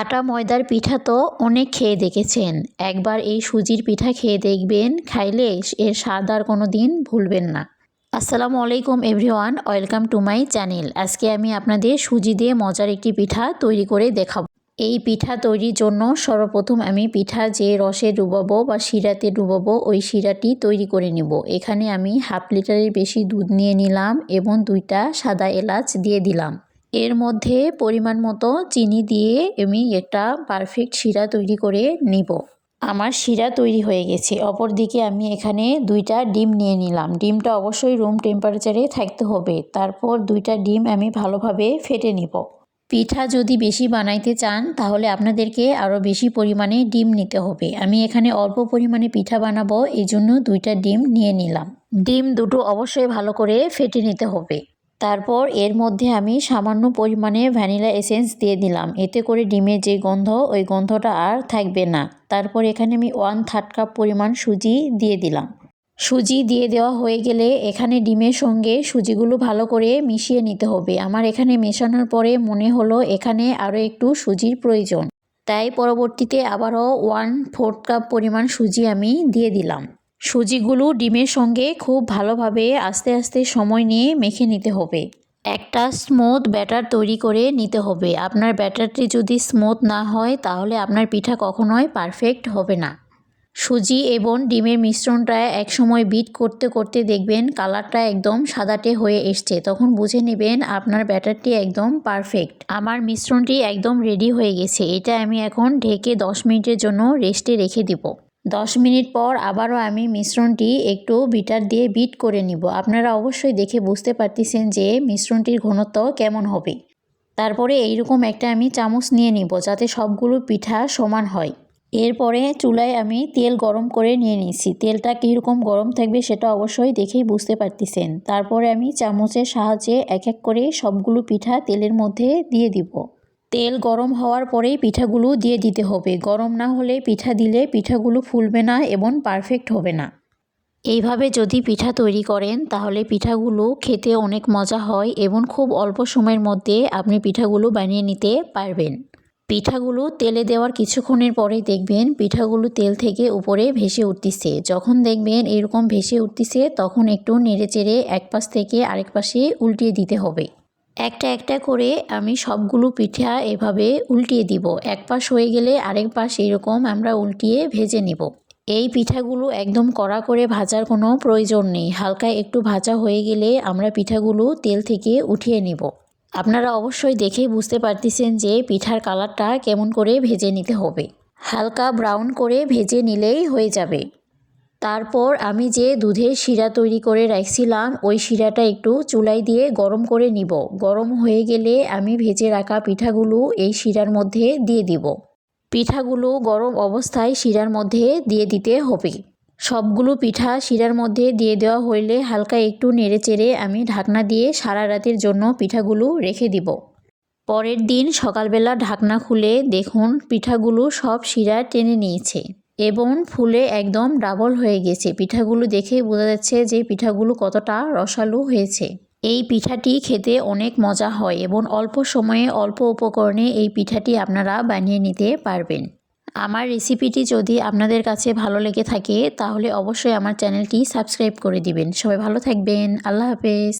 আটা ময়দার পিঠা তো অনেক খেয়ে দেখেছেন। একবার এই সুজির পিঠা খেয়ে দেখবেন, খাইলে এর স্বাদ আর কোনো দিন ভুলবেন না। আসসালামু আলাইকুম everyone, welcome to my channel. আজকে আমি আপনাদের সুজি দিয়ে মজার একটি পিঠা তৈরি করে দেখাবো। এই পিঠা তৈরির জন্য সর্বপ্রথম আমি পিঠা যে রসে ডুবাবো বা শিরাতে ডুবাবো, ওই শিরাটি তৈরি করে নেব। এখানে আমি হাফ লিটারের বেশি দুধ নিয়ে নিলাম এবং দুইটা সাদা এলাচ দিয়ে দিলাম। এর মধ্যে পরিমাণ মতো চিনি দিয়ে আমি একটা পারফেক্ট শিরা তৈরি করে নিব। আমার শিরা তৈরি হয়ে গেছে। অপরদিকে আমি এখানে দুইটা ডিম নিয়ে নিলাম। ডিমটা অবশ্যই রুম টেম্পারেচারে থাকতে হবে। তারপর দুইটা ডিম আমি ভালোভাবে ফেটে নিব। পিঠা যদি বেশি বানাইতে চান, তাহলে আপনাদেরকে আরও বেশি পরিমাণে ডিম নিতে হবে। আমি এখানে অল্প পরিমাণে পিঠা বানাবো এই জন্য দুইটা ডিম নিয়ে নিলাম। ডিম দুটো অবশ্যই ভালো করে ফেটে নিতে হবে। তারপর এর মধ্যে আমি সামান্য পরিমাণে ভ্যানিলা এসেন্স দিয়ে দিলাম। এতে করে ডিমের যে গন্ধ, ওই গন্ধটা আর থাকবে না। তারপর এখানে আমি ওয়ান থার্ড কাপ পরিমাণ সুজি দিয়ে দিলাম। সুজি দিয়ে দেওয়া হয়ে গেলে এখানে ডিমের সঙ্গে সুজিগুলো ভালো করে মিশিয়ে নিতে হবে। আমার এখানে মেশানোর পরে মনে হলো এখানে আরও একটু সুজির প্রয়োজন। তাই পরবর্তীতে আবারও ওয়ান ফোর্থ কাপ পরিমাণ সুজি আমি দিয়ে দিলাম। সুজিগুলো ডিমের সঙ্গে খুব ভালোভাবে আস্তে আস্তে সময় নিয়ে মেখে নিতে হবে। একটা স্মুথ ব্যাটার তৈরি করে নিতে হবে। আপনার ব্যাটারটি যদি স্মুথ না হয়, তাহলে আপনার পিঠা কখনোই পারফেক্ট হবে না। সুজি এবং ডিমের মিশ্রণটা একসময় বিট করতে করতে দেখবেন কালারটা একদম সাদাটে হয়ে এসছে। তখন বুঝে নেবেন আপনার ব্যাটারটি একদম পারফেক্ট। আমার মিশ্রণটি একদম রেডি হয়ে গেছে। এটা আমি এখন ঢেকে দশ মিনিটের জন্য রেস্টে রেখে দিব। দশ মিনিট পর আবারও আমি মিশ্রণটি একটু বিটার দিয়ে বিট করে নিব। আপনারা অবশ্যই দেখে বুঝতে পারতেছেন যে মিশ্রণটির ঘনত্ব কেমন হবে। তারপরে এইরকম একটা আমি চামচ নিয়ে নিব যাতে সবগুলো পিঠা সমান হয়। এরপরে চুলায় আমি তেল গরম করে নিয়ে নিয়েছি। তেলটা কীরকম গরম থাকবে সেটা অবশ্যই দেখেই বুঝতে পারতেছেন। তারপরে আমি চামচের সাহায্যে এক এক করে সবগুলো পিঠা তেলের মধ্যে দিয়ে দিব। তেল গরম হওয়ার পরেই পিঠাগুলো দিয়ে দিতে হবে। গরম না হলে পিঠা দিলে পিঠাগুলো ফুলবে না এবং পারফেক্ট হবে না। এইভাবে যদি পিঠা তৈরি করেন, তাহলে পিঠাগুলো খেতে অনেক মজা হয় এবং খুব অল্প সময়ের মধ্যে আপনি পিঠাগুলো বানিয়ে নিতে পারবেন। পিঠাগুলো তেলে দেওয়ার কিছুক্ষণের পরে দেখবেন পিঠাগুলো তেল থেকে উপরে ভেসে উঠতেছে। যখন দেখবেন এরকম ভেসে উঠতেছে, তখন একটু নেড়ে চেড়ে এক পাশ থেকে আরেক পাশে উল্টিয়ে দিতে হবে। একটা একটা করে আমি সবগুলো পিঠা এভাবে উল্টিয়ে দিব। এক পাশ হয়ে গেলে আরেক পাশ এরকম আমরা উল্টিয়ে ভেজে নিব। এই পিঠাগুলো একদম কড়া করে ভাজার কোনো প্রয়োজন নেই। হালকা একটু ভাজা হয়ে গেলে আমরা পিঠাগুলো তেল থেকে উঠিয়ে নিব। আপনারা অবশ্যই দেখেই বুঝতে পারতেছেন যে পিঠার কালারটা কেমন করে ভেজে নিতে হবে। হালকা ব্রাউন করে ভেজে নিলেই হয়ে যাবে। তারপর আমি যে দুধের শিরা তৈরি করে রাখছিলাম, ওই শিরাটা একটু চুলাই দিয়ে গরম করে নিব। গরম হয়ে গেলে আমি ভেজে রাখা পিঠাগুলো এই শিরার মধ্যে দিয়ে দিব। পিঠাগুলো গরম অবস্থায় শিরার মধ্যে দিয়ে দিতে হবে। সবগুলো পিঠা শিরার মধ্যে দিয়ে দেওয়া হইলে হালকা একটু নেড়ে চেড়ে আমি ঢাকনা দিয়ে সারা রাতের জন্য পিঠাগুলো রেখে দিব। পরের দিন সকালবেলা ঢাকনা খুলে দেখুন, পিঠাগুলো সব শিরা টেনে নিয়েছে। এবং ফুলে একদম ডাবল হয়ে গেছে। পিঠাগুলো দেখে বোঝা যাচ্ছে যে পিঠাগুলো কতটা রসালো হয়েছে। এই পিঠাটি খেতে অনেক মজা হয় এবং অল্প সময়ে অল্প উপকরণে এই পিঠাটি আপনারা বানিয়ে নিতে পারবেন। আমার রেসিপিটি যদি আপনাদের কাছে ভালো লেগে থাকে, তাহলে অবশ্যই আমার চ্যানেলটি সাবস্ক্রাইব করে দিবেন। সবাই ভালো থাকবেন। আল্লাহ হাফেজ।